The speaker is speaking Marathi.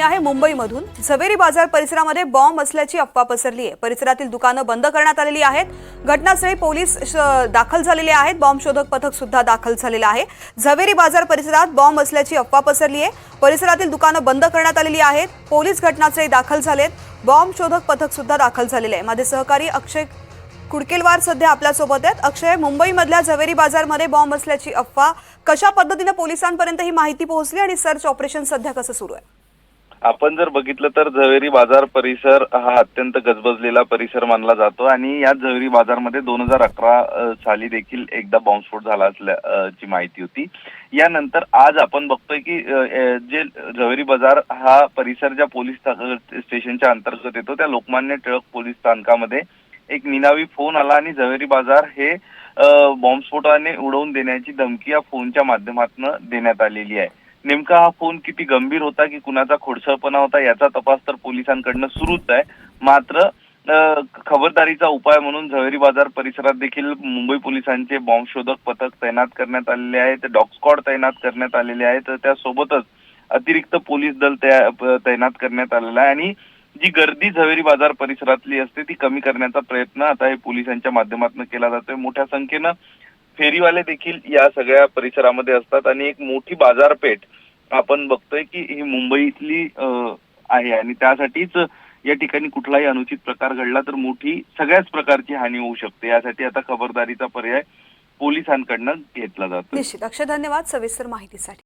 आहे मुंबईमधून. झवेरी बाजार परिसरामध्ये बॉम्ब असल्याची अफवा पसरली आहे. परिसरातील दुकानं बंद करण्यात आलेली आहेत. घटनास्थळी पोलीस दाखल झालेले आहेत. बॉम्ब शोधक पथक सुद्धा दाखल झालेलं आहे. झवेरी बाजार परिसरात बॉम्ब असल्याची अफवा पसरली आहे. परिसरातील दुकानं बंद करण्यात आलेली आहेत. पोलीस घटनास्थळी दाखल झालेत. बॉम्ब शोधक पथक सुद्धा दाखल झालेले आहे. माझे सहकारी अक्षय कुडकेलवार सध्या आपल्यासोबत आहेत. अक्षय मुंबईमधल्या झवेरी बाजारमध्ये बॉम्ब असल्याची अफवा कशा पद्धतीनं पोलिसांपर्यंत ही माहिती पोहोचली आणि सर्च ऑपरेशन सध्या कसं सुरू आहे? आपण जर बघितलं तर झवेरी बाजार परिसर हा अत्यंत गजबजलेला परिसर मानला जातो आणि या झवेरी बाजारमध्ये दोन हजार अकरा साली देखील एकदा बॉम्बस्फोट झाला असल्याची माहिती होती. यानंतर आज आपण बघतोय की जे झवेरी बाजार हा परिसर ज्या पोलीस स्टेशनच्या अंतर्गत येतो त्या लोकमान्य टिळक पोलीस स्थानकामध्ये एक निनावी फोन आला आणि झवेरी बाजार हे बॉम्बस्फोटाने उडवून देण्याची धमकी या फोनच्या माध्यमातून देण्यात आलेली आहे. नेमका हा फोन किती गंभीर होता की कुणाचा खोडसळपणा होता याचा तपास तर पोलिसांकडनं सुरूच आहे. मात्र खबरदारीचा उपाय म्हणून झवेरी बाजार परिसरात देखील मुंबई पोलिसांचे बॉम्ब शोधक पथक तैनात करण्यात आलेले आहेत डॉग तैनात करण्यात आलेले आहेत त्यासोबतच अतिरिक्त पोलीस दल तया- तैनात करण्यात आलेला आहे. आणि जी गर्दी झवेरी बाजार परिसरातली असते ती कमी करण्याचा प्रयत्न आता हे पोलिसांच्या माध्यमातून केला जातोय. मोठ्या संख्येनं फेरीवाले देखील या सगळ्या परिसरामध्ये असतात आणि एक मोठी बाजारपेठ आपण बघतोय की ही मुंबईतली आहे आणि त्यासाठीच या ठिकाणी कुठलाही अनुचित प्रकार घडला तर मोठी सगळ्याच प्रकारची हानी होऊ शकते. यासाठी आता खबरदारीचा पर्याय पोलिसांकडनं घेतला जातो निश्चित. अक्षय धन्यवाद सविस्तर माहितीसाठी.